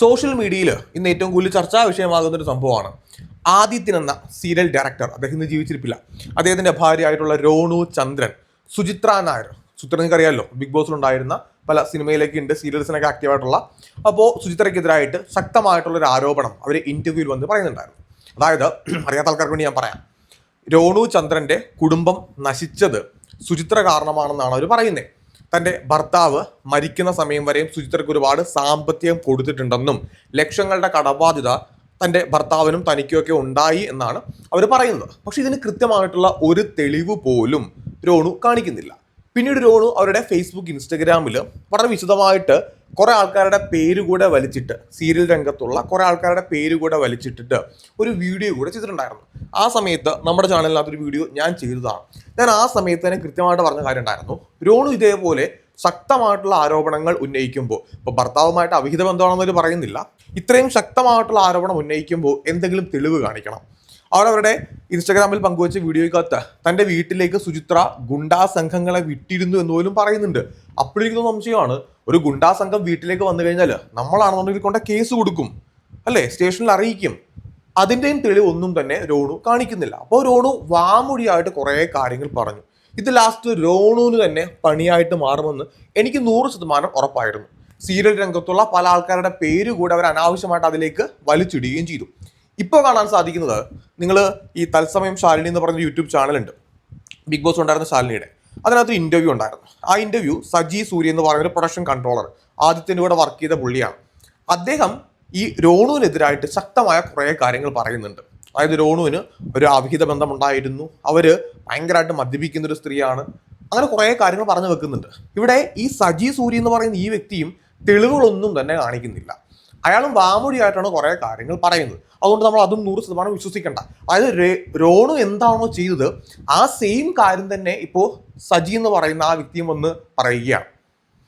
Social മീഡിയയിൽ ഇന്ന് ഏറ്റവും കൂടുതൽ ചർച്ചാ വിഷയമാകുന്ന ഒരു സംഭവമാണ്. ആദിത്യൻ എന്ന സീരിയൽ ഡയറക്ടർ അദ്ദേഹം ഇന്ന് ജീവിച്ചിരിപ്പില്ല. അദ്ദേഹത്തിന്റെ ഭാര്യയായിട്ടുള്ള രോണു ചന്ദ്രൻ സുചിത്ര നായർ. സുചിത്ര നിങ്ങൾക്ക് അറിയാമല്ലോ ബിഗ് ബോസിലുണ്ടായിരുന്ന പല സിനിമയിലേക്ക് ഉണ്ട് സീരിയൽസിനൊക്കെ ആക്റ്റീവായിട്ടുള്ള അപ്പോൾ സുചിത്രയ്ക്കെതിരായിട്ട് ശക്തമായിട്ടുള്ളൊരു ആരോപണം അവർ ഇന്റർവ്യൂവിൽ വന്ന് പറയുന്നുണ്ടായിരുന്നു. അതായത് അറിയാത്ത ആൾക്കാർക്ക് വേണ്ടി ഞാൻ പറയാം. രോണു ചന്ദ്രന്റെ കുടുംബം നശിച്ചത് സുചിത്ര കാരണമാണെന്നാണ് അവർ പറയുന്നത് തന്റെ ഭർത്താവ് മരിക്കുന്ന സമയം വരെയും സുചിത്രയ്ക്ക് ഒരുപാട് സാമ്പത്തികം കൊടുത്തിട്ടുണ്ടെന്നും ലക്ഷങ്ങളുടെ കടബാധ്യത തന്റെ ഭർത്താവിനും തനിക്കുമൊക്കെ ഉണ്ടായി എന്നാണ് അവർ പറയുന്നത്. പക്ഷെ ഇതിന് കൃത്യമായിട്ടുള്ള ഒരു തെളിവ് പോലും രോണു കാണിക്കുന്നില്ല. പിന്നീട് രോണു അവരുടെ ഫേസ്ബുക്ക് ഇൻസ്റ്റഗ്രാമിൽ വളരെ വിശദമായിട്ട് കുറെ ആൾക്കാരുടെ പേര് കൂടെ വലിച്ചിട്ട് സീരിയൽ രംഗത്തുള്ള കുറേ ആൾക്കാരുടെ പേര് കൂടെ വലിച്ചിട്ടിട്ട് ഒരു വീഡിയോ കൂടെ ചെയ്തിട്ടുണ്ടായിരുന്നു. ആ സമയത്ത് നമ്മുടെ ചാനലിനകത്ത് ഒരു വീഡിയോ ഞാൻ ചെയ്തതാണ്. ഞാൻ ആ സമയത്ത് തന്നെ കൃത്യമായിട്ട് പറഞ്ഞ കാര്യം ഉണ്ടായിരുന്നു രോണു ഇതേപോലെ ശക്തമായിട്ടുള്ള ആരോപണങ്ങൾ ഉന്നയിക്കുമ്പോൾ ഇപ്പോൾ ഭർത്താവുമായിട്ട് അവിഹിത ബന്ധമാണെന്നൊരു പറയുന്നില്ല. ഇത്രയും ശക്തമായിട്ടുള്ള ആരോപണം ഉന്നയിക്കുമ്പോൾ എന്തെങ്കിലും തെളിവ് കാണിക്കണം. അവർ അവരുടെ ഇൻസ്റ്റാഗ്രാമിൽ പങ്കുവച്ച വീഡിയോയ്ക്കകത്ത് തന്റെ വീട്ടിലേക്ക് സുചിത്ര ഗുണ്ടാ സംഘങ്ങളെ വിട്ടിരുന്നു എന്ന് പോലും പറയുന്നുണ്ട്. അപ്പോഴേക്കും സംശയമാണ് ഒരു ഗുണ്ടാ സംഘം വീട്ടിലേക്ക് വന്നു കഴിഞ്ഞാൽ നമ്മളാണെന്നുണ്ടെങ്കിൽ കൊണ്ട കേസ് കൊടുക്കും അല്ലേ? സ്റ്റേഷനിൽ അറിയിക്കും. അതിന്റെയും തെളിവ് ഒന്നും തന്നെ രോണു കാണിക്കുന്നില്ല. അപ്പോൾ രോണു വാമൊഴിയായിട്ട് കുറേ കാര്യങ്ങൾ പറഞ്ഞു. ഇത് ലാസ്റ്റ് രോണുവിന് തന്നെ പണിയായിട്ട് മാറുമെന്ന് എനിക്ക് നൂറ് ശതമാനം ഉറപ്പായിരുന്നു. സീരിയൽ രംഗത്തുള്ള പല ആൾക്കാരുടെ പേര് കൂടെ അവർ അനാവശ്യമായിട്ട് അതിലേക്ക് വലിച്ചിടുകയും ചെയ്തു. ഇപ്പോൾ കാണാൻ സാധിക്കുന്നത് നിങ്ങൾ ഈ തത്സമയം ശാലിനി എന്ന് പറയുന്ന യൂട്യൂബ് ചാനലുണ്ട്. ബിഗ് ബോസ് ഉണ്ടായിരുന്ന ശാലിനിയുടെ. അതിനകത്ത് ഇന്റർവ്യൂ ഉണ്ടായിരുന്നു. ആ ഇന്റർവ്യൂ സജി സൂര്യ എന്ന് പറയുന്ന ഒരു പ്രൊഡക്ഷൻ കൺട്രോളർ ആദിത്യന്റെ കൂടെ വർക്ക് ചെയ്ത പുള്ളിയാണ്. അദ്ദേഹം ഈ രോണുവിനെതിരായിട്ട് ശക്തമായ കുറേ കാര്യങ്ങൾ പറയുന്നുണ്ട്. അതായത് രോണുവിന് ഒരു അവിഹിത ബന്ധമുണ്ടായിരുന്നു. അവർ ഭയങ്കരമായിട്ട് മദ്യപിക്കുന്ന ഒരു സ്ത്രീയാണ്. അങ്ങനെ കുറേ കാര്യങ്ങൾ പറഞ്ഞു വെക്കുന്നുണ്ട്. ഇവിടെ ഈ സജി സൂര്യ എന്ന് പറയുന്ന ഈ വ്യക്തിയും തെളിവുകളൊന്നും തന്നെ കാണിക്കുന്നില്ല. അയാളും വാമൊഴിയായിട്ടാണ് കുറേ കാര്യങ്ങൾ പറയുന്നത്. അതുകൊണ്ട് നമ്മൾ അതും നൂറ് ശതമാനം വിശ്വസിക്കേണ്ട. അതായത് രോണു എന്താണോ ചെയ്തത് ആ സെയിം കാര്യം തന്നെ ഇപ്പോൾ സജി എന്ന് പറയുന്ന ആ വ്യക്തിയും വന്ന് പറയുകയാണ്.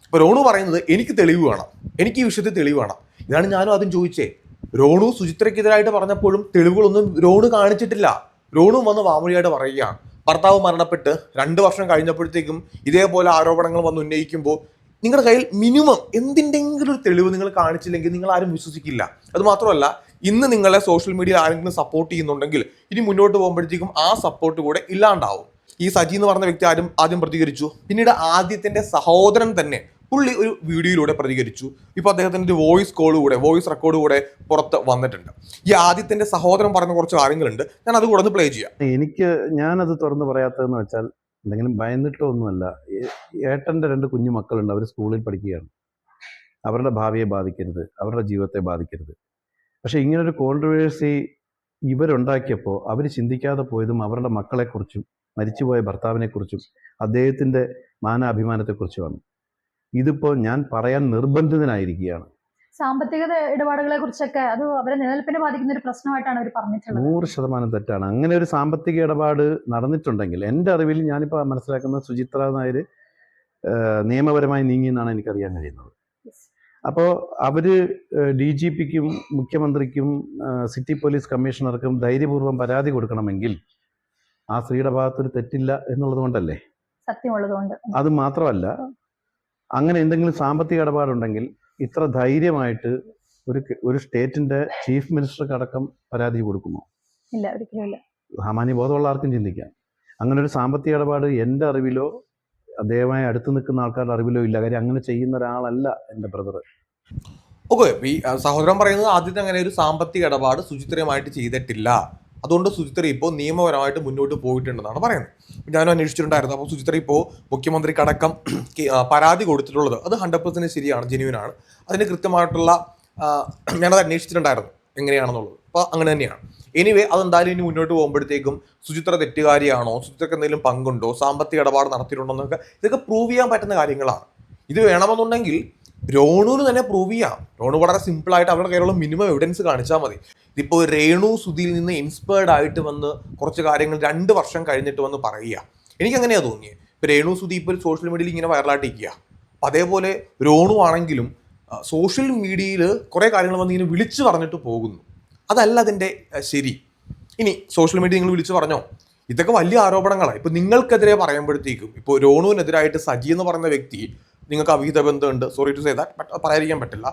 ഇപ്പോൾ രോണു പറയുന്നത് എനിക്ക് തെളിവ് വേണം. എനിക്ക് ഈ വിഷയത്തിൽ തെളിവ് വേണം. ഇതാണ് ഞാനും ആദ്യം ചോദിച്ചേ. രോണു സുചിത്രയ്ക്കെതിരായിട്ട് പറഞ്ഞപ്പോഴും തെളിവുകളൊന്നും രോണു കാണിച്ചിട്ടില്ല. രോണു വന്ന് വാമൊഴിയായിട്ട് പറയുകയാണ്. ഭർത്താവ് മരണപ്പെട്ട് രണ്ട് വർഷം കഴിഞ്ഞപ്പോഴത്തേക്കും ഇതേപോലെ ആരോപണങ്ങൾ വന്ന് ഉന്നയിക്കുമ്പോൾ നിങ്ങളുടെ കയ്യിൽ മിനിമം എന്തിന്റെങ്കിലും ഒരു തെളിവ് നിങ്ങൾ കാണിച്ചില്ലെങ്കിൽ നിങ്ങൾ ആരും വിശ്വസിക്കില്ല. അത് മാത്രമല്ല ഇന്ന് നിങ്ങളെ സോഷ്യൽ മീഡിയയിൽ ആരെങ്കിലും സപ്പോർട്ട് ചെയ്യുന്നുണ്ടെങ്കിൽ ഇനി മുന്നോട്ട് പോകുമ്പോഴത്തേക്കും ആ സപ്പോർട്ട് കൂടെ ഇല്ലാണ്ടാവും. ഈ സജി എന്ന് പറഞ്ഞ വ്യക്തി ആരും ആദ്യം പ്രതികരിച്ചു. പിന്നീട് ആദ്യത്തിന്റെ സഹോദരൻ തന്നെ പുള്ളി ഒരു വീഡിയോയിലൂടെ പ്രതികരിച്ചു. ഇപ്പോൾ അദ്ദേഹത്തിന്റെ ഒരു വോയിസ് കോൾ കൂടെ വോയിസ് റെക്കോർഡ് കൂടെ പുറത്ത് വന്നിട്ടുണ്ട്. ഈ ആദ്യത്തിന്റെ സഹോദരൻ പറഞ്ഞ കുറച്ച് കാര്യങ്ങളുണ്ട്. ഞാൻ അത് കൂടെ ഒന്ന് പ്ലേ ചെയ്യാം. എനിക്ക് ഞാനത് തുറന്ന് പറയാത്തതെന്ന് വെച്ചാൽ എന്തെങ്കിലും ഭയന്നിട്ടോ ഒന്നുമല്ല ഏ- ഏട്ടന്റെ രണ്ട് കുഞ്ഞു മക്കളുണ്ട്. അവർ സ്കൂളിൽ പഠിക്കുകയാണ്. അവരുടെ ഭാവിയെ ബാധിക്കരുത്. അവരുടെ ജീവിതത്തെ ബാധിക്കരുത്. പക്ഷേ ഇങ്ങനൊരു കോൺട്രവേഴ്സി ഇവരുണ്ടാക്കിയപ്പോൾ അവർ ചിന്തിക്കാതെ പോയതും അവരുടെ മക്കളെക്കുറിച്ചും മരിച്ചുപോയ ഭർത്താവിനെക്കുറിച്ചും അദ്ദേഹത്തിന്റെ മാനാഭിമാനത്തെക്കുറിച്ചുമാണ്. ഇതിപ്പോൾ ഞാൻ പറയാൻ നിർബന്ധിതനായിരിക്കുകയാണ്. സാമ്പത്തിക ഇടപാടുകളെ കുറിച്ചൊക്കെ അത് അവരെ നിലനിൽപ്പിനെ ബാധിക്കുന്ന ഒരു പ്രശ്നമായിട്ടാണ് അവർ പറഞ്ഞിട്ടുള്ളത്. നൂറ് ശതമാനം തെറ്റാണ്. അങ്ങനെ ഒരു സാമ്പത്തിക ഇടപാട് നടന്നിട്ടുണ്ടെങ്കിൽ എന്റെ അറിവിൽ ഞാനിപ്പോൾ മനസ്സിലാക്കുന്ന സുചിത്ര നായർ നിയമപരമായി നീങ്ങി എന്നാണ് എനിക്കറിയാൻ കഴിയുന്നത്. അപ്പോൾ അവർ ഡി ജി പിക്കും മുഖ്യമന്ത്രിക്കും സിറ്റി പോലീസ് കമ്മീഷണർക്കും ധൈര്യപൂർവം പരാതി കൊടുക്കണമെങ്കിൽ ആ സ്ത്രീയുടെ ഭാഗത്തൊരു തെറ്റില്ല എന്നുള്ളത് കൊണ്ടല്ലേ? സത്യമുള്ളതുകൊണ്ട് അത് മാത്രമല്ല അങ്ങനെ എന്തെങ്കിലും സാമ്പത്തിക ഇടപാടുണ്ടെങ്കിൽ ഇത്ര ധൈര്യമായിട്ട് ഒരു ഒരു സ്റ്റേറ്റിന്റെ ചീഫ് മിനിസ്റ്റർക്ക് അടക്കം പരാതി കൊടുക്കുമോ? ഇല്ല ഒരിക്കലും സാമാന്യ ബോധമുള്ള ആർക്കും ചിന്തിക്കാം. അങ്ങനെ ഒരു സാമ്പത്തിക ഇടപാട് എന്റെ അറിവിലോ അദ്ദേഹമായി അടുത്ത് നിൽക്കുന്ന ആൾക്കാരുടെ അറിവിലോ ഇല്ല. കാര്യം അങ്ങനെ ചെയ്യുന്ന ഒരാളല്ല എന്റെ ബ്രദർ ഓക്കെ ഈ സഹോദരൻ പറയുന്നത് ആദ്യത്തെ അങ്ങനെ ഒരു സാമ്പത്തിക ഇടപാട് സുചിത്രമായിട്ട് ചെയ്തിട്ടില്ല. അതുകൊണ്ട് സുചിത്ര ഇപ്പോൾ നിയമപരമായിട്ട് മുന്നോട്ട് പോയിട്ടുണ്ടെന്നാണ് പറയുന്നത്. ഞാനും അന്വേഷിച്ചിട്ടുണ്ടായിരുന്നു. അപ്പോൾ സുചിത്ര ഇപ്പോൾ മുഖ്യമന്ത്രിക്കടക്കം പരാതി കൊടുത്തിട്ടുള്ളത് അത് ഹൺഡ്രഡ് പെർസെന്റ് ശരിയാണ് ജെന്യൂനാണ് അതിന് കൃത്യമായിട്ടുള്ള ഞാനത് അന്വേഷിച്ചിട്ടുണ്ടായിരുന്നു എങ്ങനെയാണെന്നുള്ളത്. അപ്പോൾ അങ്ങനെ തന്നെയാണ്. എനിവേ അതെന്തായാലും ഇനി മുന്നോട്ട് പോകുമ്പോഴത്തേക്കും സുചിത്ര തെറ്റുകാരിയാണോ സുചിത്രക്ക് എന്തെങ്കിലും പങ്കുണ്ടോ സാമ്പത്തിക ഇടപാട് നടത്തിയിട്ടുണ്ടോ എന്നൊക്കെ ഇതൊക്കെ പ്രൂവ് ചെയ്യാൻ പറ്റുന്ന കാര്യങ്ങളാണ്. ഇത് വേണമെന്നുണ്ടെങ്കിൽ രോണുവിന് തന്നെ പ്രൂവ് ചെയ്യാം. രോണു വളരെ സിമ്പിൾ ആയിട്ട് അവരുടെ കയ്യിലുള്ള മിനിമം എവിഡൻസ് കാണിച്ചാൽ മതി. ഇതിപ്പോൾ രേണു സുധിയിൽ നിന്ന് ഇൻസ്പയർഡ് ആയിട്ട് വന്ന് കുറച്ച് കാര്യങ്ങൾ രണ്ട് വർഷം കഴിഞ്ഞിട്ട് വന്ന് പറയുക. എനിക്ക് അങ്ങനെയാ തോന്നിയത് ഇപ്പോൾ രേണു സുധി ഇപ്പോൾ സോഷ്യൽ മീഡിയയിൽ ഇങ്ങനെ വൈറലായിട്ടിരിക്കുക അപ്പം അതേപോലെ രോണു ആണെങ്കിലും സോഷ്യൽ മീഡിയയിൽ കുറേ കാര്യങ്ങൾ വന്ന് ഇങ്ങനെ വിളിച്ചു പറഞ്ഞിട്ട് പോകുന്നു. അതല്ല അതിന്റെ ശരി. ഇനി സോഷ്യൽ മീഡിയ നിങ്ങൾ വിളിച്ചു പറഞ്ഞോ? ഇതൊക്കെ വലിയ ആരോപണങ്ങളാണ് ഇപ്പോൾ നിങ്ങൾക്കെതിരെ പറയുമ്പോഴത്തേക്കും ഇപ്പോൾ രോണുവിനെതിരായിട്ട് സജി എന്ന് പറയുന്ന വ്യക്തി നിങ്ങൾക്ക് അവിഹിത ബന്ധമുണ്ട്. Sorry to say that but പറയാതിരിക്കാൻ പറ്റില്ല.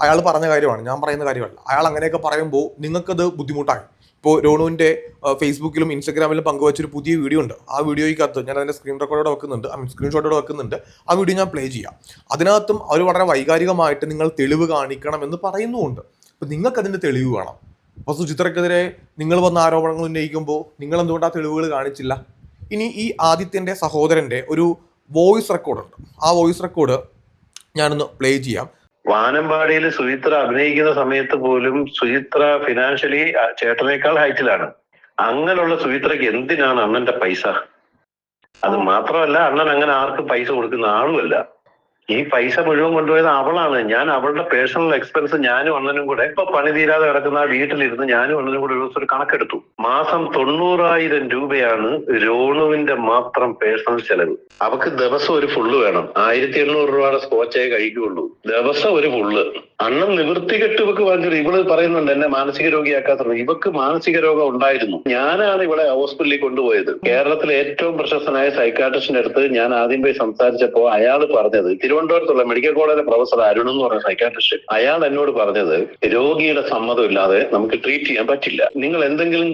അയാൾ പറഞ്ഞ കാര്യമാണ് ഞാൻ പറയുന്ന കാര്യമല്ല. അയാൾ അങ്ങനെയൊക്കെ പറയുമ്പോൾ നിങ്ങൾക്കത് ബുദ്ധിമുട്ടായി ഇപ്പോൾ രോണുവിന്റെ ഫേസ്ബുക്കിലും ഇൻസ്റ്റാഗ്രാമിലും പങ്കുവച്ചൊരു പുതിയ വീഡിയോ ഉണ്ട്. ആ വീഡിയോയ്ക്കകത്ത് ഞാൻ അതിന്റെ സ്ക്രീൻ റെക്കോർഡോടെ വെക്കുന്നുണ്ട്. ഐ മീൻ സ്ക്രീൻഷോട്ടോടെ വെക്കുന്നുണ്ട്. ആ വീഡിയോ ഞാൻ പ്ലേ ചെയ്യാം. അതിനകത്തും അവർ വളരെ വൈകാരികമായിട്ട് നിങ്ങൾ തെളിവ് കാണിക്കണം എന്ന് പറയുന്നുമുണ്ട്. അപ്പോൾ നിങ്ങൾക്കതിന്റെ തെളിവ് വേണം. അപ്പോൾ സുചിത്രക്കെതിരെ നിങ്ങൾ വന്ന ആരോപണങ്ങൾ ഉന്നയിക്കുമ്പോൾ നിങ്ങൾ എന്തുകൊണ്ട് ആ തെളിവുകൾ കാണിച്ചില്ല? ഇനി ഈ ആദിത്യന്റെ സഹോദരന്റെ ഒരു വോയിസ് റെക്കോർഡുണ്ട് ആ വോയിസ് റെക്കോർഡ് ഞാനൊന്ന് പ്ലേ ചെയ്യാം. വാനമ്പാടിയിൽ സുചിത്ര അഭിനയിക്കുന്ന സമയത്ത് പോലും സുചിത്ര ഫിനാൻഷ്യലി ചേട്ടനേക്കാൾ ഹൈറ്റിലാണ് അങ്ങനെയുള്ള സുചിത്രയ്ക്ക് എന്തിനാണ് അണ്ണന്റെ പൈസ? അത് മാത്രമല്ല അണ്ണൻ അങ്ങനെ ആർക്കും പൈസ കൊടുക്കുന്ന ആളുമല്ല. ഈ പൈസ മുഴുവൻ കൊണ്ടുപോയത് അവളാണ്. ഞാൻ അവളുടെ പേഴ്സണൽ എക്സ്പെൻസ് ഞാനും അണ്ണനും കൂടെ ഇപ്പൊ പണി തീരാതെ കിടക്കുന്ന ആ വീട്ടിലിരുന്ന് ഞാനും അണ്ണനും കൂടെ ഒരു ദിവസം ഒരു കണക്കെടുത്തു. മാസം തൊണ്ണൂറായിരം രൂപയാണ് രോണുവിന്റെ മാത്രം പേഴ്സണൽ ചെലവ്. അവക്ക് ദിവസം ഒരു ഫുള്ള് വേണം. ആയിരത്തി എണ്ണൂറ് രൂപയുടെ സ്കോച്ചേ കഴിക്കുള്ളൂ. ദിവസം ഒരു ഫുള്ള് അണ്ണൻ നിവൃത്തി ഇവക്ക് വാങ്ങിച്ചത്. ഇവൾ പറയുന്നുണ്ട് എന്നെ മാനസിക രോഗിയാക്കാത്ത ഇവക്ക് മാനസിക രോഗം ഉണ്ടായിരുന്നു. ഞാനാണ് ഇവളെ ഹോസ്പിറ്റലിൽ കൊണ്ടുപോയത്. കേരളത്തിലെ ഏറ്റവും പ്രശസ്തനായ സൈക്കാട്രിസ്റ്റിന്റെ അടുത്ത് ഞാൻ ആദ്യം പോയി സംസാരിച്ചപ്പോ അയാൾ പറഞ്ഞത് തിരുവനന്തപുരത്തുള്ള മെഡിക്കൽ കോളേജിലെ പ്രൊഫസർ അരുൺ എന്ന് പറഞ്ഞ സൈക്കാട്രിസ്റ്റ് അയാൾ എന്നോട് പറഞ്ഞത് രോഗിയുടെ സമ്മതം ഇല്ലാതെ നമുക്ക് ട്രീറ്റ് ചെയ്യാൻ പറ്റില്ല. നിങ്ങൾ എന്തെങ്കിലും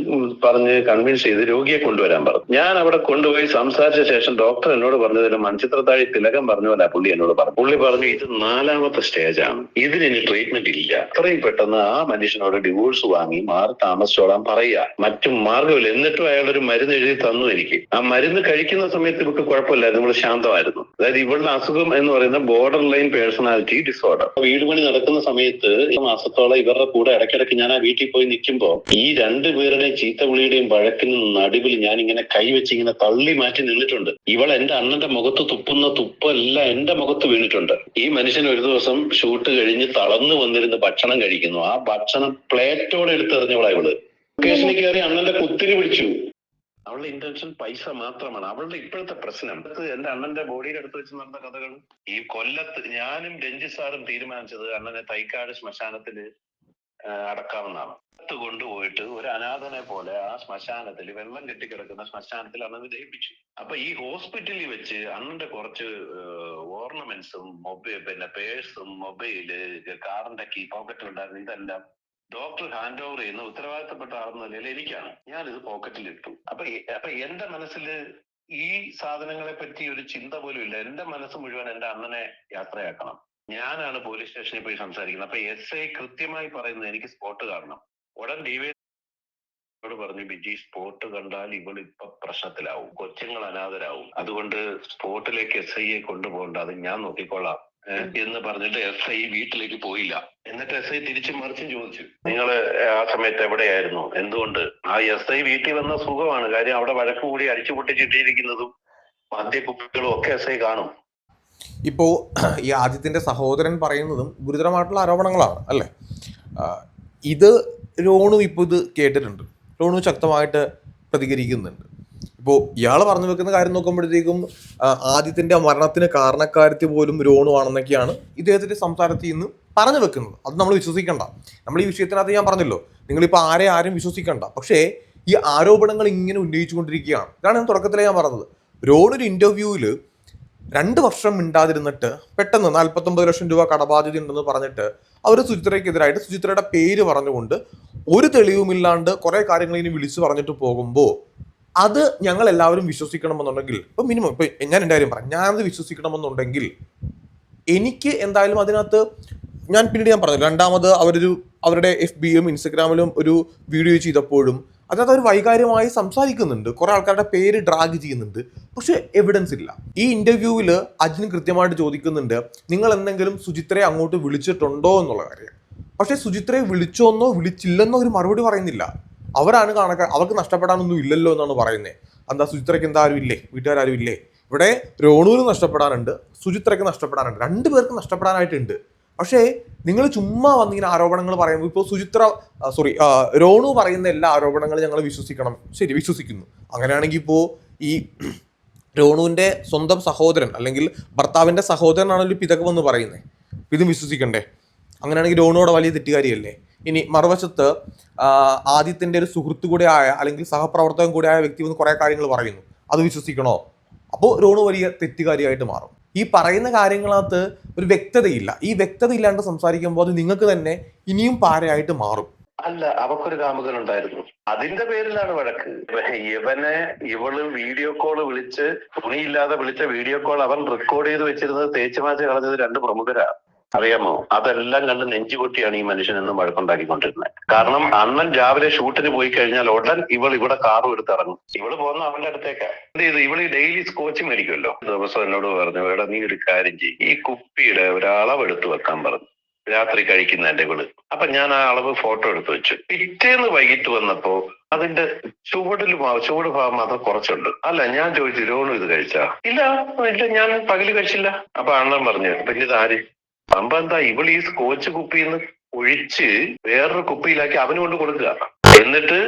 പറഞ്ഞ് കൺവിൻസ് ചെയ്ത് രോഗിയെ കൊണ്ടുവരാൻ പറഞ്ഞു ഞാൻ അവിടെ കൊണ്ടുപോയി സംസാരിച്ച ശേഷം ഡോക്ടർ എന്നോട് പറഞ്ഞതിന് മൺചിത്രത്താഴി തിലകം പറഞ്ഞു പോലെ പുള്ളി എന്നോട് പറഞ്ഞു. പുള്ളി പറഞ്ഞു ഇത് നാലാമത്തെ സ്റ്റേജ് ആണ്. ഇതിന് ഇനി ട്രീറ്റ്മെന്റ് ഇല്ല. അത്രയും പെട്ടെന്ന് ആ മനുഷ്യനോട് ഡിവോഴ്സ് വാങ്ങി മാറി താമസിച്ചോളാൻ പറയുക. മറ്റു മാർഗമില്ല എന്നിട്ടും അയാൾ ഒരു മരുന്ന് എഴുതി തന്നു എനിക്ക്. ആ മരുന്ന് കഴിക്കുന്ന സമയത്ത് ഇവർക്ക് കുഴപ്പമില്ലായിരുന്നു. നമ്മൾ ശാന്തമായിരുന്നു. അതായത് ഇവളുടെ അസുഖം എന്ന് പറയുന്ന ബോർഡർ ലൈൻ പേഴ്സണാലിറ്റി ഡിസോർഡർ വീട് പണി നടക്കുന്ന സമയത്ത് ഈ മാസത്തോളം ഇവരുടെ കൂടെ ഇടയ്ക്കിടയ്ക്ക് ഞാൻ ആ വീട്ടിൽ പോയി നിൽക്കുമ്പോൾ ഈ രണ്ടു പേരുടെയും ചീത്തവിളിയുടെയും നിന്ന് നടുവിൽ ഞാൻ ഇങ്ങനെ കൈവച്ച് ഇങ്ങനെ തള്ളി മാറ്റി നിന്നിട്ടുണ്ട്. ഇവൾ എന്റെ അണ്ണന്റെ മുഖത്ത് തുപ്പുന്ന തുപ്പെല്ലാം എന്റെ മുഖത്ത് വീണിട്ടുണ്ട്. ഈ മനുഷ്യൻ ഒരു ദിവസം ഷൂട്ട് കഴിഞ്ഞ് തളർന്നു വന്നിരുന്ന് ഭക്ഷണം കഴിക്കുന്നു. ആ ഭക്ഷണം പ്ലേറ്റോടെ എടുത്തെറിഞ്ഞവളാ ഇവൾ. ലൊക്കേഷനിൽ കയറി അണ്ണന്റെ കുത്തിരി പിടിച്ചു. അവളുടെ ഇന്റൻഷൻ പൈസ മാത്രമാണ്. അവളുടെ ഇപ്പോഴത്തെ പ്രശ്നം. എന്റെ അണ്ണന്റെ ബോഡിയുടെ അടുത്ത് വെച്ച് നടന്ന കഥകൾ. ഈ കൊല്ലത്ത് ഞാനും രഞ്ജി സാറും തീരുമാനിച്ചത് അണ്ണനെ തൈക്കാട് ശ്മശാനത്തിൽ അടക്കാമെന്നാണ് കൊണ്ടുപോയിട്ട് ഒരു അനാഥനെ പോലെ ആ ശ്മശാനത്തിൽ വെള്ളം കെട്ടിക്കിടക്കുന്ന ശ്മശാനത്തിൽ അണ്ണനെ ദഹിപ്പിച്ചു. അപ്പൊ ഈ ഹോസ്പിറ്റലിൽ വെച്ച് അണ്ണന്റെ കുറച്ച് ഓർണമെന്റ്സും മൊബൈൽ പിന്നെ പേഴ്സും മൊബൈൽ കാറിന്റെ കീ പോക്കറ്റ് ഉണ്ടായിരുന്നു ഇതെല്ലാം ഡോക്ടർ ഹാൻഡ് ഓവർ ചെയ്യുന്ന ഉത്തരവാദിത്തപ്പെട്ട ആളെന്ന നിലയിൽ എനിക്കാണ്. ഞാൻ ഇത് പോക്കറ്റിൽ ഇട്ടു അപ്പൊ അപ്പൊ എന്റെ മനസ്സിൽ ഈ സാധനങ്ങളെ പറ്റി ഒരു ചിന്ത പോലും ഇല്ല. എന്റെ മനസ്സ് മുഴുവൻ എന്റെ അണ്ണനെ യാത്രയാക്കണം. ഞാനാണ് പോലീസ് സ്റ്റേഷനിൽ പോയി സംസാരിക്കുന്നത്. അപ്പൊ എസ് ഐ കൃത്യമായി പറയുന്നത് എനിക്ക് സ്പോട്ട് കാണണം. ഉടൻ ഡിവൈ പറഞ്ഞു ബിജി സ്പോട്ട് കണ്ടാൽ ഇവൾ ഇപ്പൊ പ്രശ്നത്തിലാവും. കൊച്ചുങ്ങൾ അനാഥരാവും. അതുകൊണ്ട് സ്പോട്ടിലേക്ക് എസ് ഐയെ കൊണ്ടുപോകണ്ട. അത് ഞാൻ നോക്കിക്കൊള്ളാം ഏ, എന്ന് പറഞ്ഞിട്ട് എസ് ഐ വീട്ടിലേക്ക് പോയില്ല. എന്നിട്ട് എസ് ഐ തിരിച്ചു മറിച്ചും ചോദിച്ചു. നിങ്ങൾ ആ സമയത്ത് എവിടെയായിരുന്നു? എന്തുകൊണ്ട്? ആ എസ് ഐ വീട്ടിൽ വന്ന സുഖമാണ്. കാര്യം അവിടെ വഴക്ക് കൂടി അടിച്ചു പൊട്ടിച്ചിട്ടിരിക്കുന്നതും മദ്യക്കുപ്പികളും ഒക്കെ എസ് ഐ കാണും. ഇപ്പോ ഈ ആദിത്യന്റെ സഹോദരൻ പറയുന്നതും ഗുരുതരമായിട്ടുള്ള ആരോപണങ്ങളാണ് അല്ലേ? ഇത് രോണു ഇപ്പോൾ ഇത് കേട്ടിട്ടുണ്ട്. രോണു ശക്തമായിട്ട് പ്രതികരിക്കുന്നുണ്ട്. ഇപ്പോൾ ഇയാൾ പറഞ്ഞു വെക്കുന്ന കാര്യം നോക്കുമ്പോഴത്തേക്കും ആദ്യത്തിന്റെ മരണത്തിന് കാരണക്കാരത്തി പോലും രോണു ആണെന്നൊക്കെയാണ് ഇദ്ദേഹത്തിന്റെ സംസാരത്തിൽ നിന്ന് പറഞ്ഞു വെക്കുന്നത്. അത് നമ്മൾ വിശ്വസിക്കണ്ട. നമ്മൾ ഈ വിഷയത്തിനകത്ത് ഞാൻ പറഞ്ഞല്ലോ നിങ്ങളിപ്പോൾ ആരെ ആരും വിശ്വസിക്കണ്ട. പക്ഷേ ഈ ആരോപണങ്ങൾ ഇങ്ങനെ ഉന്നയിച്ചുകൊണ്ടിരിക്കുകയാണ്. ഇതാണ് ഞാൻ തുടക്കത്തിലേ ഞാൻ പറഞ്ഞത്. രോണൊരു ഇന്റർവ്യൂവിൽ രണ്ട് വർഷം മിണ്ടാതിരുന്നിട്ട് പെട്ടെന്ന് നാൽപ്പത്തൊമ്പത് ലക്ഷം രൂപ കടബാധ്യത ഉണ്ടെന്ന് പറഞ്ഞിട്ട് അവർ സുചിത്രയ്ക്കെതിരായിട്ട് സുചിത്രയുടെ പേര് പറഞ്ഞുകൊണ്ട് ഒരു തെളിവുമില്ലാണ്ട് കുറേ കാര്യങ്ങൾ ഇനി വിളിച്ചു പറഞ്ഞിട്ട് പോകുമ്പോൾ അത് ഞങ്ങൾ എല്ലാവരും വിശ്വസിക്കണമെന്നുണ്ടെങ്കിൽ ഇപ്പൊ മിനിമം ഇപ്പൊ ഞാൻ എന്റെ കാര്യം പറയാം. ഞാനത് വിശ്വസിക്കണമെന്നുണ്ടെങ്കിൽ എനിക്ക് എന്തായാലും അതിനകത്ത് ഞാൻ പിന്നീട് ഞാൻ പറഞ്ഞു രണ്ടാമത് അവരൊരു അവരുടെ എഫ് ബിയും ഇൻസ്റ്റഗ്രാമിലും ഒരു വീഡിയോ ചെയ്തപ്പോഴും അതിനകത്ത് അവർ വൈകാര്യമായി സംസാരിക്കുന്നുണ്ട്. കുറെ ആൾക്കാരുടെ പേര് ഡ്രാഗ് ചെയ്യുന്നുണ്ട്. പക്ഷെ എവിഡൻസ് ഇല്ല. ഈ ഇന്റർവ്യൂവിൽ അജിൻ കൃത്യമായിട്ട് ചോദിക്കുന്നുണ്ട് നിങ്ങൾ എന്തെങ്കിലും സുചിത്രയെ അങ്ങോട്ട് വിളിച്ചിട്ടുണ്ടോ? എന്നുള്ള കാര്യം. പക്ഷെ സുചിത്രയെ വിളിച്ചോന്നോ വിളിച്ചില്ലെന്നോ ഒരു മറുപടി പറയുന്നില്ല. അവരാണ് കണക്ക അവർക്ക് നഷ്ടപ്പെടാനൊന്നും ഇല്ലല്ലോ എന്നാണ് പറയുന്നത് എന്താ സുചിത്രയ്ക്ക് എന്താ ആരും ഇല്ലേ? വീട്ടുകാരും ഇല്ലേ? ഇവിടെ രോണൂര് നഷ്ടപ്പെടാനുണ്ട് സുചിത്രയ്ക്ക് നഷ്ടപ്പെടാനുണ്ട്. രണ്ടു പേർക്ക് നഷ്ടപ്പെടാനായിട്ടുണ്ട്. പക്ഷേ നിങ്ങൾ ചുമ്മാ വന്നിങ്ങനെ ആരോപണങ്ങൾ പറയുമ്പോൾ ഇപ്പോൾ സുചിത്ര സോറി രോണു പറയുന്ന എല്ലാ ആരോപണങ്ങളും ഞങ്ങൾ വിശ്വസിക്കണം. ശരി വിശ്വസിക്കുന്നു. അങ്ങനെയാണെങ്കിൽ ഇപ്പോൾ ഈ രോണുവിന്റെ സ്വന്തം സഹോദരൻ അല്ലെങ്കിൽ ഭർത്താവിന്റെ സഹോദരനാണല്ലോ പിതകം വന്ന് പറയുന്നത് ഇതും വിശ്വസിക്കണ്ടേ? അങ്ങനെയാണെങ്കിൽ രോണുവിടെ വലിയ തെറ്റുകാരിയല്ലേ? ഇനി മറുവശത്ത് ആദ്യത്തിന്റെ ഒരു സുഹൃത്ത് കൂടെയായ അല്ലെങ്കിൽ സഹപ്രവർത്തകൻ കൂടെയായ വ്യക്തി വന്ന് കുറേ കാര്യങ്ങൾ പറയുന്നു. അത് വിശ്വസിക്കണോ? അപ്പോൾ രോണു വലിയ തെറ്റുകാരിയായിട്ട് മാറും. ഈ പറയുന്ന കാര്യങ്ങളകത്ത് ഒരു വ്യക്തതയില്ല. ഈ വ്യക്തത ഇല്ലാണ്ട് സംസാരിക്കുമ്പോൾ അത് നിങ്ങൾക്ക് തന്നെ ഇനിയും പാരയായിട്ട് മാറും. അല്ല അവക്കൊരു കാമുകൻ ഉണ്ടായിരുന്നു. അതിന്റെ പേരിലാണ് വഴക്ക്. ഇവനെ ഇവൾ വീഡിയോ കോൾ വിളിച്ച് തുണിയില്ലാതെ വിളിച്ച വീഡിയോ കോൾ അവൻ റെക്കോർഡ് ചെയ്ത് വെച്ചിരുന്നത് തേച്ചുമാച്ച കളഞ്ഞത് രണ്ട് പ്രമുഖരാ. അറിയാമോ? അതെല്ലാം കണ്ട് നെഞ്ചുകൊട്ടിയാണ് ഈ മനുഷ്യൻ എന്നും വഴക്കുണ്ടാക്കിക്കൊണ്ടിരുന്നത്. കാരണം അണ്ണൻ രാവിലെ ഷൂട്ടിന് പോയി കഴിഞ്ഞാൽ ഉടൻ ഇവൾ ഇവിടെ കാറും എടുത്ത് ഇറങ്ങും. ഇവൾ പോകുന്ന അവന്റെ അടുത്തേക്കാ. എന്ത് ചെയ്തു? ഇവൾ ഈ ഡെയിലി സ്കോച്ച് മേടിക്കുമല്ലോ. ദിവസം എന്നോട് പറഞ്ഞു ഇവിടെ നീ ഒരു കാര്യം ചെയ്യും. ഈ കുപ്പിയുടെ ഒരു എടുത്തു വെക്കാൻ പറഞ്ഞു. രാത്രി കഴിക്കുന്നതിന്റെ ഇവൾ. അപ്പൊ ഞാൻ ആ അളവ് ഫോട്ടോ എടുത്തു വെച്ചു. പിറ്റേന്ന് വൈകിട്ട് വന്നപ്പോ അതിന്റെ ചുവടിൽ ചുവട് ഭാഗം മാത്രം കുറച്ചുണ്ട്. അല്ല ഞാൻ ചോദിച്ചു രോണു ഇത് കഴിച്ചാ? ഇല്ല ഇല്ല ഞാൻ പകൽ കഴിച്ചില്ല. അപ്പൊ അണ്ണൻ പറഞ്ഞു പിന്നെ ഇത് ആര് സംഭവം എന്താ? ഇവൾ ഈ സ്കോച്ച് നിന്ന് ഒഴിച്ച് വേറൊരു കുപ്പിയിലാക്കി അവന് കൊണ്ട് കൊടുക്കുക. എന്നിട്ട്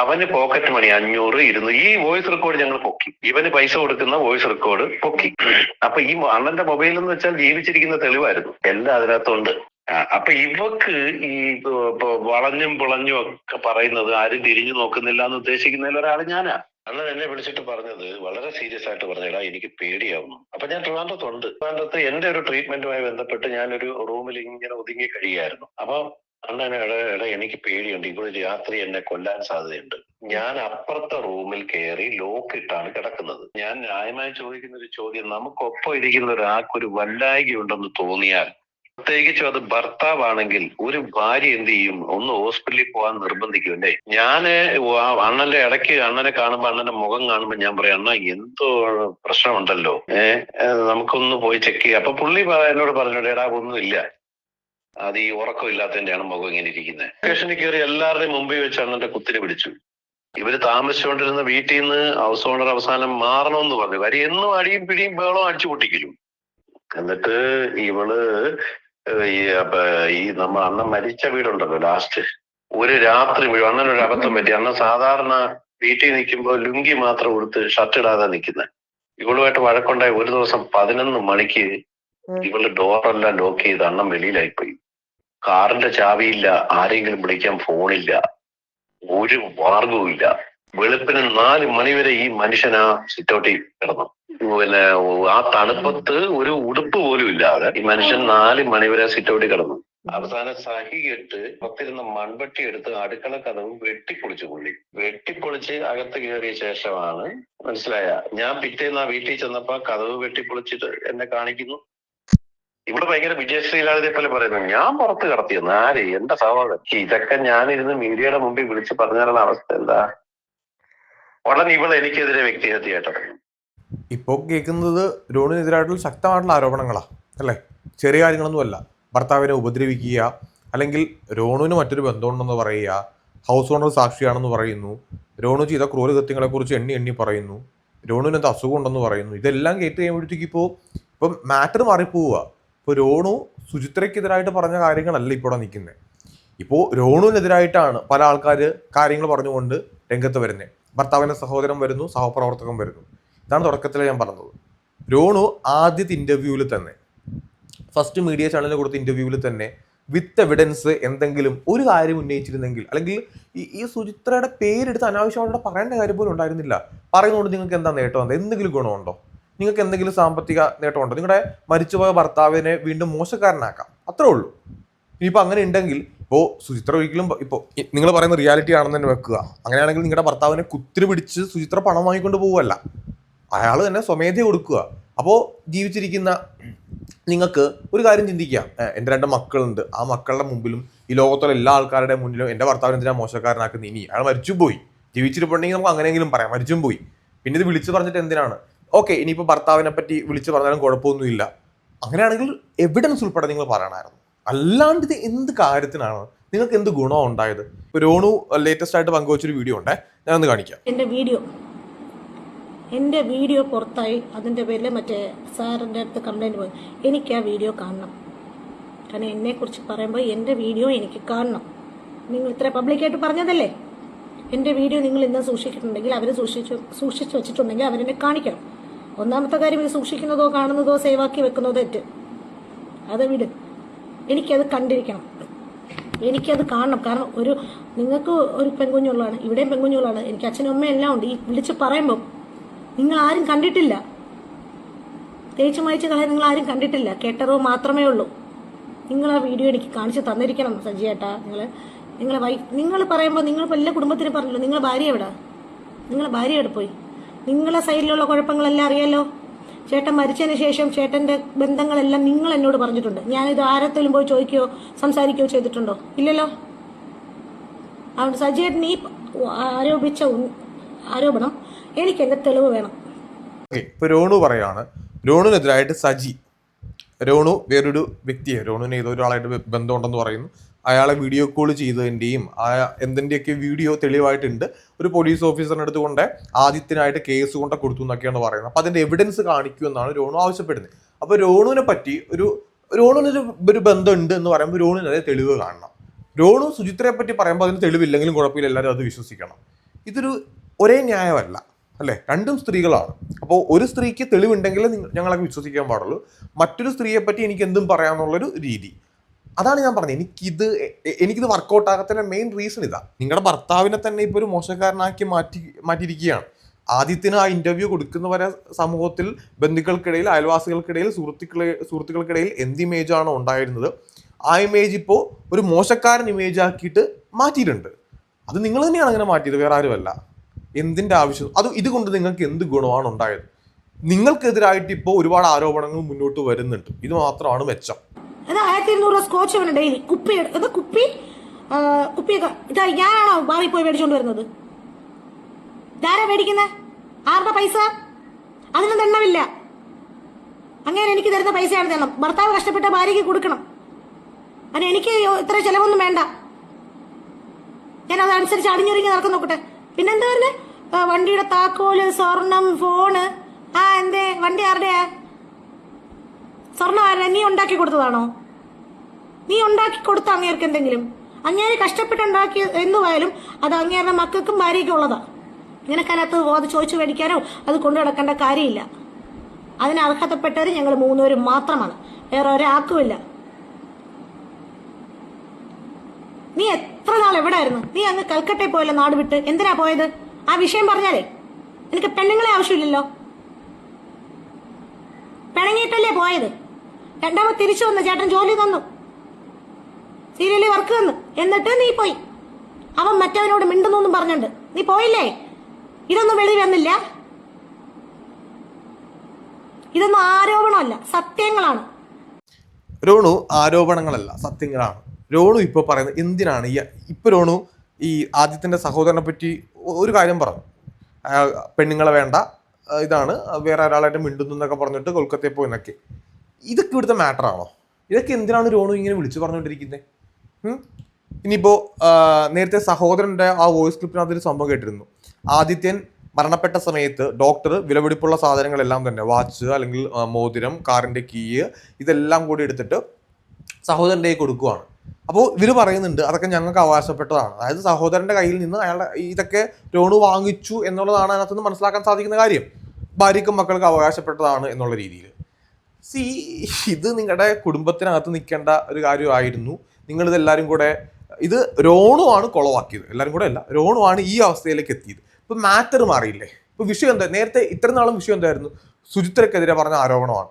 അവന് പോക്കറ്റ് മണി അഞ്ഞൂറ് ഇരുന്നു ഈ വോയിസ് റെക്കോർഡ് ഞങ്ങൾ പൊക്കി. ഇവന് പൈസ കൊടുക്കുന്ന വോയിസ് റെക്കോർഡ് പൊക്കി. അപ്പൊ ഈ അണ്ണന്റെ മൊബൈൽ എന്ന് വെച്ചാൽ ജീവിച്ചിരിക്കുന്ന തെളിവായിരുന്നു. എല്ലാം അതിനകത്തുണ്ട്. അപ്പൊ ഇവക്ക് ഈ വളഞ്ഞും പുളഞ്ഞും ഒക്കെ പറയുന്നത് ആരും തിരിഞ്ഞു നോക്കുന്നില്ല എന്ന് ഉദ്ദേശിക്കുന്നതിൽ ഒരാൾ ഞാനാ. അണ്ണൻ എന്നെ വിളിച്ചിട്ട് പറഞ്ഞത് വളരെ സീരിയസ് ആയിട്ട് പറഞ്ഞടാ എനിക്ക് പേടിയാവുന്നു. അപ്പൊ ഞാൻ ട്രിവാൻഡ്രത്തുണ്ട്. ട്രിവാൻഡ്രത്ത് എന്റെ ഒരു ട്രീറ്റ്മെന്റുമായി ബന്ധപ്പെട്ട് ഞാനൊരു റൂമിൽ ഇങ്ങനെ ഒതുങ്ങി കഴിയായിരുന്നു അപ്പൊ അണ്ണൻ ഇട ഇട എനിക്ക് പേടിയുണ്ട്. ഇവിടെ രാത്രി എന്നെ കൊല്ലാൻ സാധ്യതയുണ്ട്. ഞാൻ അപ്പുറത്തെ റൂമിൽ കയറി ലോക്ക് ഇട്ടാണ് കിടക്കുന്നത്. ഞാൻ ന്യായമായി ചോദിക്കുന്ന ഒരു ചോദ്യം നമുക്കൊപ്പം ഇരിക്കുന്ന ഒരാൾക്കൊരു വല്ലായിക ഉണ്ടെന്ന് തോന്നിയാൽ പ്രത്യേകിച്ചും അത് ഭർത്താവാണെങ്കിൽ ഒരു ഭാര്യ എന്ത് ചെയ്യും? ഒന്ന് ഹോസ്പിറ്റലിൽ പോകാൻ നിർബന്ധിക്കും അല്ലേ? ഞാൻ അണ്ണന്റെ ഇടയ്ക്ക് അണ്ണനെ കാണുമ്പോ അണ്ണന്റെ മുഖം കാണുമ്പോ ഞാൻ പറയാം അണ്ണ എന്തോ പ്രശ്നമുണ്ടല്ലോ. ഏഹ് നമുക്കൊന്ന് പോയി ചെക്ക് ചെയ്യാം. അപ്പൊ പുള്ളി എന്നോട് പറഞ്ഞു എടാ ഒന്നുമില്ല അത് ഈ ഉറക്കം ഇല്ലാത്തതിന്റെയാണ് മുഖം ഇങ്ങനെ ഇരിക്കുന്നത്. സ്റ്റേഷനിൽ കയറി എല്ലാവരുടെയും മുമ്പിൽ വെച്ച് അണ്ണന്റെ കുത്തിനെ പിടിച്ചു. ഇവർ താമസിച്ചുകൊണ്ടിരുന്ന വീട്ടിൽ നിന്ന് ഹൗസ് ഓണർ അവസാനം മാറണമെന്ന് പറഞ്ഞു. കാര്യം എന്നും അടിയും പിടിയും ബേളോ അടിച്ചു പൊട്ടിക്കലും എന്നിട്ട് ഇവൾ ഈ അപ്പൊ ഈ നമ്മ അന്ന് മരിച്ച വീടുണ്ടല്ലോ ലാസ്റ്റ് ഒരു രാത്രി വീഴും അണ്ണൻ ഒരു അബദ്ധം പറ്റി. അന്ന് സാധാരണ വീട്ടിൽ നിൽക്കുമ്പോൾ ലുങ്കി മാത്രം കൊടുത്ത് ഷർട്ട് ഇടാതെ നിൽക്കുന്നത് ഇവളുമായിട്ട് വഴക്കുണ്ടായി ഒരു ദിവസം പതിനൊന്ന് മണിക്ക് ഇവൾ ഡോറെല്ലാം ലോക്ക് ചെയ്ത് അണ്ണൻ വെളിയിലായിപ്പോയി. കാറിന്റെ ചാവിയില്ല ആരെങ്കിലും വിളിക്കാൻ ഫോണില്ല ഒരു മാർഗവും ഇല്ല. വെളുപ്പിന് നാല് മണിവരെ ഈ മനുഷ്യൻ ആ സിറ്റൗട്ടിൽ കിടന്നു. പിന്നെ ആ തണുപ്പത്ത് ഒരു ഉടുപ്പ് പോലും ഇല്ലാതെ ഈ മനുഷ്യൻ നാല് മണിവരെ സിറ്റൗട്ടിൽ കിടന്നു. അവസാനം സഹി കെട്ട് പത്തിരുന്ന മൺവെട്ടി എടുത്ത് അടുക്കള കഥവ് വെട്ടിപ്പൊളിച്ചു പുള്ളി. വെട്ടിപ്പൊളിച്ച് അകത്ത് കയറിയ ശേഷമാണ് മനസ്സിലായ. ഞാൻ പിറ്റേന്ന് ആ വീട്ടിൽ ചെന്നപ്പോ കഥവ് വെട്ടിപ്പൊളിച്ചിട്ട് എന്നെ കാണിക്കുന്നു. ഇവിടെ ഭയങ്കര വിജയശ്രീലാളിനെ പോലെ പറയുന്നു. ഞാൻ പുറത്ത് കടത്തിയെന്ന്. ആര്? എന്റെ സഹോദരൻ. ഇതൊക്കെ ഞാനിരുന്ന് മീഡിയയുടെ മുമ്പിൽ വിളിച്ച് പറഞ്ഞാലുള്ള അവസ്ഥ എന്താ? ഉടനെ ഇവൾ എനിക്കെതിരെ വ്യക്തിഹത്യ ഇപ്പോൾ കേൾക്കുന്നത് രോണിനെതിരായിട്ടുള്ള ശക്തമായിട്ടുള്ള ആരോപണങ്ങളാണ് അല്ലേ? ചെറിയ കാര്യങ്ങളൊന്നുമല്ല. ഭർത്താവിനെ ഉപദ്രവിക്കുക അല്ലെങ്കിൽ രോണുവിന് മറ്റൊരു ബന്ധമുണ്ടെന്ന് പറയുക ഹൗസ് ഓണർ സാക്ഷിയാണെന്ന് പറയുന്നു രോണു ചെയ്ത ക്രൂരകൃത്യങ്ങളെക്കുറിച്ച് എണ്ണി എണ്ണി പറയുന്നു രോണുവിന് എന്താ അസുഖം ഉണ്ടെന്ന് പറയുന്നു ഇതെല്ലാം കേട്ട് കഴിയുമ്പോഴത്തേക്ക് ഇപ്പോൾ ഇപ്പം മാറ്റർ മാറിപ്പോവുക. ഇപ്പോൾ രോണു സുചിത്രയ്ക്കെതിരായിട്ട് പറഞ്ഞ കാര്യങ്ങളല്ല ഇപ്പോൾ നിൽക്കുന്നത് ഇപ്പോൾ രോണുവിനെതിരായിട്ടാണ് പല ആൾക്കാർ കാര്യങ്ങൾ പറഞ്ഞുകൊണ്ട് രംഗത്ത് വരുന്നത് ഭർത്താവിന്റെ സഹോദരൻ വരുന്നു സഹപ്രവർത്തകൻ വരുന്നു. ഇതാണ് തുടക്കത്തിൽ ഞാൻ പറഞ്ഞത്. രോണു ആദ്യത്തെ ഇന്റർവ്യൂവിൽ തന്നെ ഫസ്റ്റ് മീഡിയ ചാനലിന് കൊടുത്ത ഇന്റർവ്യൂവിൽ തന്നെ വിത്ത് എവിഡൻസ് എന്തെങ്കിലും ഒരു കാര്യം ഉന്നയിച്ചിരുന്നെങ്കിൽ അല്ലെങ്കിൽ ഈ ഈ സുചിത്രയുടെ പേരെടുത്ത് അനാവശ്യമായിട്ട് പറയേണ്ട കാര്യം പോലും ഉണ്ടായിരുന്നില്ല. പറയുന്നതുകൊണ്ട് നിങ്ങൾക്ക് എന്താ നേട്ടം എന്താ എന്തെങ്കിലും ഗുണമുണ്ടോ? നിങ്ങൾക്ക് എന്തെങ്കിലും സാമ്പത്തിക നേട്ടമുണ്ടോ? നിങ്ങളുടെ മരിച്ചുപോയ ഭർത്താവിനെ വീണ്ടും മോശക്കാരനാക്കാം. അത്രേ ഉള്ളൂ. ഇനിയിപ്പോൾ അങ്ങനെ ഉണ്ടെങ്കിൽ ഇപ്പോൾ സുചിത്ര ഒരിക്കലും ഇപ്പോൾ നിങ്ങൾ പറയുന്ന റിയാലിറ്റി ആണെന്ന് തന്നെ വെക്കുക. അങ്ങനെയാണെങ്കിൽ നിങ്ങളുടെ ഭർത്താവിനെ കുത്തിരി പിടിച്ച് സുചിത്ര പണം വാങ്ങിക്കൊണ്ട് പോവുമല്ല അയാൾ തന്നെ സ്വമേധ കൊടുക്കുക. അപ്പോൾ ജീവിച്ചിരിക്കുന്ന നിങ്ങൾക്ക് ഒരു കാര്യം ചിന്തിക്കാം എന്റെ രണ്ട് മക്കളുണ്ട്. ആ മക്കളുടെ മുമ്പിലും ഈ ലോകത്തുള്ള എല്ലാ ആൾക്കാരുടെ മുന്നിലും എന്റെ ഭർത്താവിനെ എന്തിനാ മോശക്കാരനാക്കുന്നത്? ഇനി അയാൾ മരിച്ചും പോയി. ജീവിച്ചിരിപ്പുണ്ടെങ്കിൽ നമുക്ക് അങ്ങനെയെങ്കിലും പറയാം. മരിച്ചും പോയി. പിന്നെ ഇത് വിളിച്ചു പറഞ്ഞിട്ട് എന്തിനാണ്? ഓക്കെ ഇനിയിപ്പോൾ ഭർത്താവിനെ പറ്റി വിളിച്ചു പറഞ്ഞാലും കുഴപ്പമൊന്നുമില്ല. അങ്ങനെയാണെങ്കിൽ എവിഡൻസ് ഉൾപ്പെടെ നിങ്ങൾ പറയണമായിരുന്നു. അല്ലാണ്ട് ഇത് എന്ത് കാര്യത്തിനാണ്? നിങ്ങൾക്ക് എന്ത് ഗുണം ഉണ്ടായത്? രോണു ലേറ്റസ്റ്റ് ആയിട്ട് പങ്കുവച്ചൊരു വീഡിയോ ഉണ്ടേ ഒന്ന് കാണിക്കാം. എന്റെ വീഡിയോ എന്റെ വീഡിയോ പുറത്തായി അതിന്റെ പേരിൽ മറ്റേ സാറിന്റെ അടുത്ത് കംപ്ലൈന്റ് പോയി. എനിക്ക് ആ വീഡിയോ കാണണം. കാരണം എന്നെക്കുറിച്ച് പറയുമ്പോൾ എന്റെ വീഡിയോ എനിക്ക് കാണണം. നിങ്ങൾ ഇത്ര പബ്ലിക്കായിട്ട് പറഞ്ഞതല്ലേ? എന്റെ വീഡിയോ നിങ്ങൾ ഇന്ന് സൂക്ഷിച്ചിട്ടുണ്ടെങ്കിൽ അവർ സൂക്ഷിച്ചു സൂക്ഷിച്ചു വെച്ചിട്ടുണ്ടെങ്കിൽ അവരെന്നെ കാണിക്കണം. ഒന്നാമത്തെ കാര്യം ഇത് സൂക്ഷിക്കുന്നതോ കാണുന്നതോ സേവാക്കി വെക്കുന്നതോ തെറ്റ്. അത് വിട്. എനിക്കത് കണ്ടിരിക്കണം. എനിക്കത് കാണണം. കാരണം ഒരു നിങ്ങൾക്ക് ഒരു പെൺകുഞ്ഞുള്ളതാണ് ഇവിടെയും പെൺകുഞ്ഞുള്ളതാണ് എനിക്ക് അച്ഛനും അമ്മയും എല്ലാം ഉണ്ട്. ഈ വിളിച്ച് പറയുമ്പോൾ നിങ്ങൾ ആരും കണ്ടിട്ടില്ല. തേച്ച് മായച്ച കളയാൻ നിങ്ങൾ ആരും കണ്ടിട്ടില്ല. കേട്ടറിവ് മാത്രമേ ഉള്ളൂ. നിങ്ങൾ ആ വീഡിയോ എനിക്ക് കാണിച്ച് തന്നിരിക്കണം സജിയേട്ടാ. നിങ്ങൾ നിങ്ങളെ വൈഫ് നിങ്ങൾ പറയുമ്പോൾ നിങ്ങൾ എല്ലാ കുടുംബത്തിനും പറഞ്ഞല്ലോ. നിങ്ങളെ ഭാര്യ എവിടെ? നിങ്ങളെ ഭാര്യ എവിടെ പോയി? നിങ്ങളെ സൈഡിലുള്ള കുഴപ്പങ്ങളെല്ലാം അറിയാലോ? ചേട്ടൻ മരിച്ചതിന് ശേഷം ചേട്ടന്റെ ബന്ധങ്ങളെല്ലാം നിങ്ങൾ എന്നോട് പറഞ്ഞിട്ടുണ്ട്. ഞാനിത് ആരത്തിലും പോയി ചോദിക്കുകയോ സംസാരിക്കുകയോ ചെയ്തിട്ടുണ്ടോ? ഇല്ലല്ലോ? അതുകൊണ്ട് സജിയേട്ടൻ ഈ ആരോപിച്ച ആരോപണം എനിക്ക് എന്റെ തെളിവ് വേണം. ഇപ്പൊ രോണു പറയാണ് രോണുനെതിരായിട്ട് സജി. രോണു വേറൊരു വ്യക്തിയെ രോണുവിന് ഏതോ ഒരാളായിട്ട് ബന്ധമുണ്ടെന്ന് പറയുന്നു. അയാളെ വീഡിയോ കോൾ ചെയ്തതിന്റെയും എന്തിന്റെയൊക്കെ വീഡിയോ തെളിവായിട്ടുണ്ട് ഒരു പോലീസ് ഓഫീസറിന്റെ അടുത്ത് കൊണ്ട് ആദ്യത്തിനായിട്ട് കേസ് കൊണ്ട് കൊടുത്തു എന്നൊക്കെയാണ് പറയുന്നത്. അപ്പോൾ അതിന്റെ എവിഡൻസ് കാണിക്കൂ എന്നാണ് രോണു ആവശ്യപ്പെടുന്നത്. അപ്പോൾ രോണുവിനെ പറ്റി ഒരു രോണുവിനൊരു ഒരു ബന്ധമുണ്ട് എന്ന് പറയുമ്പോൾ രോണുവിന് അതേ തെളിവ് കാണണം. രോണു സുചിത്രയെ പറ്റി പറയുമ്പോൾ അതിന് തെളിവില്ലെങ്കിലും കുഴപ്പമില്ല എല്ലാവരും അത് വിശ്വസിക്കണം. ഇതൊരു ഒരേ ന്യായമല്ല അല്ലേ? രണ്ടും സ്ത്രീകളാണ്. അപ്പോൾ ഒരു സ്ത്രീക്ക് തെളിവുണ്ടെങ്കിൽ ഞങ്ങളൊക്കെ വിശ്വസിക്കാൻ പാടുള്ളൂ. മറ്റൊരു സ്ത്രീയെ പറ്റി എനിക്ക് എന്തും പറയാമെന്നുള്ളൊരു രീതി. അതാണ് ഞാൻ പറഞ്ഞത്. എനിക്കിത് എനിക്കിത് വർക്കൗട്ട് ആകത്തിന്റെ മെയിൻ റീസൺ ഇതാ. നിങ്ങളുടെ ഭർത്താവിനെ തന്നെ ഇപ്പോൾ ഒരു മോശക്കാരനാക്കി മാറ്റി മാറ്റിയിരിക്കുകയാണ്. ആദ്യത്തിന് ആ ഇന്റർവ്യൂ കൊടുക്കുന്നവരെ സമൂഹത്തിൽ ബന്ധുക്കൾക്കിടയിൽ അയൽവാസികൾക്കിടയിൽ സുഹൃത്തുക്കളെ സുഹൃത്തുക്കൾക്കിടയിൽ എന്ത് ഇമേജാണ് ഉണ്ടായിരുന്നത് ആ ഇമേജ് ഇപ്പോൾ ഒരു മോശക്കാരൻ ഇമേജ് ആക്കിയിട്ട് മാറ്റിയിട്ടുണ്ട്. അത് നിങ്ങൾ തന്നെയാണ് അങ്ങനെ മാറ്റിയത് വേറെ ആരുമല്ല. എന്തിന്റെ ആവശ്യം? അത് ഇതുകൊണ്ട് നിങ്ങൾക്ക് എന്ത് ഗുണമാണ് ഉണ്ടായത്? നിങ്ങൾക്കെതിരായിട്ട് ഇപ്പോൾ ഒരുപാട് ആരോപണങ്ങൾ മുന്നോട്ട് വരുന്നുണ്ട്. ഇത് മാത്രമാണ് മെച്ചം. അത് ആയിരത്തി ഇരുന്നൂറ് സ്കോച്ച് വേണം ഡെയിലി കുപ്പി ഇത് കുപ്പി? കുപ്പിയൊക്കെ. ഇതാ ഞാനാണോ ബാറിൽ പോയി മേടിച്ചോണ്ട് വരുന്നത്? ഇതാരാ മേടിക്കുന്നത് ആരുടെ പൈസ? അതിനൊന്നും എണ്ണമില്ല. അങ്ങനെ എനിക്ക് തരുന്ന പൈസയാണ് തരണം. ഭർത്താവ് കഷ്ടപ്പെട്ട ഭാര്യയ്ക്ക് കൊടുക്കണം. അതിന് എനിക്ക് ഇത്ര ചിലവൊന്നും വേണ്ട. ഞാൻ അതനുസരിച്ച് അടിഞ്ഞൊരുങ്ങി നടക്കാൻ നോക്കട്ടെ. പിന്നെന്താ പറഞ്ഞ? വണ്ടിയുടെ താക്കോൽ സ്വർണം ഫോണ്. ആ എന്തേ? വണ്ടി ആരുടെയാ? സ്വർണം ആരാ നീ ഉണ്ടാക്കി കൊടുത്തതാണോ? നീ ഉണ്ടാക്കി കൊടുത്ത അങ്ങേർക്ക് എന്തെങ്കിലും? അങ്ങേര് കഷ്ടപ്പെട്ടുണ്ടാക്കി എന്തുവായാലും അത് അങ്ങേരുടെ മക്കൾക്കും ഭാര്യയ്ക്കും ഉള്ളതാ. നിനക്കതിനകത്ത് അത് ചോദിച്ചു മേടിക്കാനോ അത് കൊണ്ടു നടക്കേണ്ട കാര്യമില്ല. അതിന് അർഹതപ്പെട്ടവർ ഞങ്ങൾ മൂന്നുപേരും മാത്രമാണ്. വേറെ ഒരാക്കുമില്ല നീ എത്ര നാൾ എവിടെ ആയിരുന്നു നീ അങ്ങ് കൽക്കട്ടയിൽ പോയല്ലോ നാട് വിട്ട്. എന്തിനാ പോയത്? ആ വിഷയം പറഞ്ഞാലേ. എനിക്ക് പെണ്ണുങ്ങളെ ആവശ്യമില്ലല്ലോ. പിണങ്ങിയിട്ടല്ലേ പോയത്? രണ്ടാമത് തിരിച്ചു വന്നു. ചേട്ടൻ ജോലി തന്നു. സീരിയലിൽ വർക്ക് തന്നു. എന്നിട്ട് നീ പോയി. അവൻ മറ്റവനോട് മിണ്ടുന്നു പറഞ്ഞുണ്ട്. നീ പോയില്ലേ? ഇതൊന്നും വെളി വന്നില്ല. ഇതൊന്നും ആരോപണമല്ല. സത്യങ്ങളാണ്. രോണു ആരോപണങ്ങളല്ല സത്യങ്ങളാണ്. രോണു ഇപ്പോൾ പറയുന്നത് എന്തിനാണ്? ഈ ഇപ്പൊ രോണു ഈ ആദ്യത്തിന്റെ സഹോദരനെ പറ്റി ഒരു കാര്യം പറഞ്ഞു. പെണ്ണുങ്ങളെ വേണ്ട. ഇതാണ് വേറെ ഒരാളായിട്ട് മിണ്ടുന്നു എന്നൊക്കെ പറഞ്ഞിട്ട് കൊൽക്കത്തയിൽ പോയി എന്നൊക്കെ ഇതൊക്കെ ഇവിടുത്തെ മാറ്റർ ആണോ? ഇതൊക്കെ എന്തിനാണ് രോണു ഇങ്ങനെ വിളിച്ചു പറഞ്ഞുകൊണ്ടിരിക്കുന്നത് ഇനിയിപ്പോൾ നേരത്തെ സഹോദരന്റെ ആ വോയിസ് ക്ലിപ്പിനകത്ത് ഒരു സംഭവം കേട്ടിരുന്നു. ആദിത്യൻ മരണപ്പെട്ട സമയത്ത് ഡോക്ടർ വിലപിടിപ്പുള്ള സാധനങ്ങളെല്ലാം തന്നെ വാച്ച് അല്ലെങ്കിൽ മോതിരം കാറിന്റെ കീ ഇതെല്ലാം കൂടി എടുത്തിട്ട് സഹോദരന്റെ കൈ കൊടുക്കുവാണ്. അപ്പോൾ ഇവർ പറയുന്നുണ്ട് അതൊക്കെ ഞങ്ങൾക്ക് അവകാശപ്പെട്ടതാണ്. അതായത് സഹോദരന്റെ കയ്യിൽ നിന്ന് അയാളുടെ ഇതൊക്കെ രോണു വാങ്ങിച്ചു എന്നുള്ളതാണ് അതിനകത്തുനിന്ന് മനസ്സിലാക്കാൻ സാധിക്കുന്ന കാര്യം. ഭാര്യയ്ക്കും മക്കൾക്ക് അവകാശപ്പെട്ടതാണ് എന്നുള്ള രീതിയിൽ. സി ഇത് നിങ്ങളുടെ കുടുംബത്തിനകത്ത് നിൽക്കേണ്ട ഒരു കാര്യമായിരുന്നു. നിങ്ങളിത് എല്ലാവരും കൂടെ ഇത് രോണുവാണ് കുളവാക്കിയത്. എല്ലാവരും കൂടെ അല്ല രോണുവാണ് ഈ അവസ്ഥയിലേക്ക് എത്തിയത്. ഇപ്പം മാറ്റർ മാറിയില്ലേ? ഇപ്പോൾ വിഷയം എന്താ? നേരത്തെ ഇത്ര നാളും വിഷയം എന്തായിരുന്നു? സുചിത്രക്കെതിരെ പറഞ്ഞ ആരോപണമാണ്.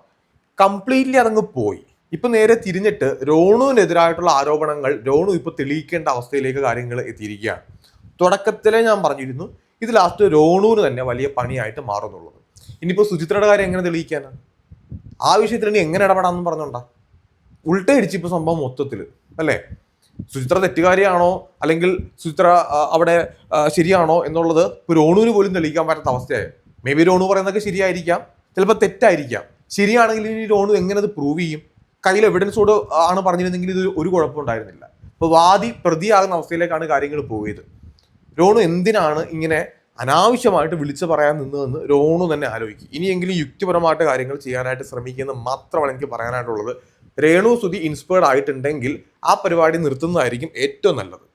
കംപ്ലീറ്റ്ലി അതങ്ങ് പോയി. ഇപ്പം നേരെ തിരിഞ്ഞിട്ട് രോണുവിനെതിരായിട്ടുള്ള ആരോപണങ്ങൾ രോണു ഇപ്പോൾ തെളിയിക്കേണ്ട അവസ്ഥയിലേക്ക് കാര്യങ്ങൾ എത്തിയിരിക്കുകയാണ്. തുടക്കത്തിലെ ഞാൻ പറഞ്ഞിരുന്നു ഇത് ലാസ്റ്റ് രോണുവിന് തന്നെ വലിയ പണിയായിട്ട് മാറുന്നുള്ളത്. ഇനിയിപ്പോൾ സുചിത്രയുടെ കാര്യം എങ്ങനെ തെളിയിക്കാനാണ് ആ വിഷയത്തിൽ ഇനി എങ്ങനെ ഇടപെടാമെന്നും പറഞ്ഞോണ്ടാ. ഉൾട്ടയടിച്ച് ഇപ്പൊ സംഭവം മൊത്തത്തിൽ അല്ലേ? സുചിത്ര തെറ്റുകാരിയാണോ? അല്ലെങ്കിൽ സുചിത്ര അവിടെ ശരിയാണോ എന്നുള്ളത് രോണുവിന് പോലും തെളിയിക്കാൻ പറ്റാത്ത അവസ്ഥയായി. മേ ബി രോണു പറയുന്നതൊക്കെ ശരിയായിരിക്കാം. ചിലപ്പോൾ തെറ്റായിരിക്കാം. ശരിയാണെങ്കിൽ ഇനി രോണു എങ്ങനെ അത് പ്രൂവ് ചെയ്യും? കയ്യിൽ എവിഡൻസോട് ആണ് പറഞ്ഞിരുന്നെങ്കിൽ ഇത് ഒരു കുഴപ്പമുണ്ടായിരുന്നില്ല ഇപ്പൊ വാദി പ്രതിയാകുന്ന അവസ്ഥയിലേക്കാണ് കാര്യങ്ങൾ പോയത്. രോണു എന്തിനാണ് ഇങ്ങനെ അനാവശ്യമായിട്ട് വിളിച്ചു പറയാൻ നിന്നതെന്ന് രോണു തന്നെ ആലോചിക്കും. ഇനിയെങ്കിലും യുക്തിപരമായിട്ട് കാര്യങ്ങൾ ചെയ്യാനായിട്ട് ശ്രമിക്കുന്ന മാത്രമാണ് എനിക്ക് പറയാനായിട്ടുള്ളത്. രേണു സുതി ഇൻസ്പയർഡ് ആയിട്ടുണ്ടെങ്കിൽ ആ പരിപാടി നിർത്തുന്നതായിരിക്കും ഏറ്റവും നല്ലത്.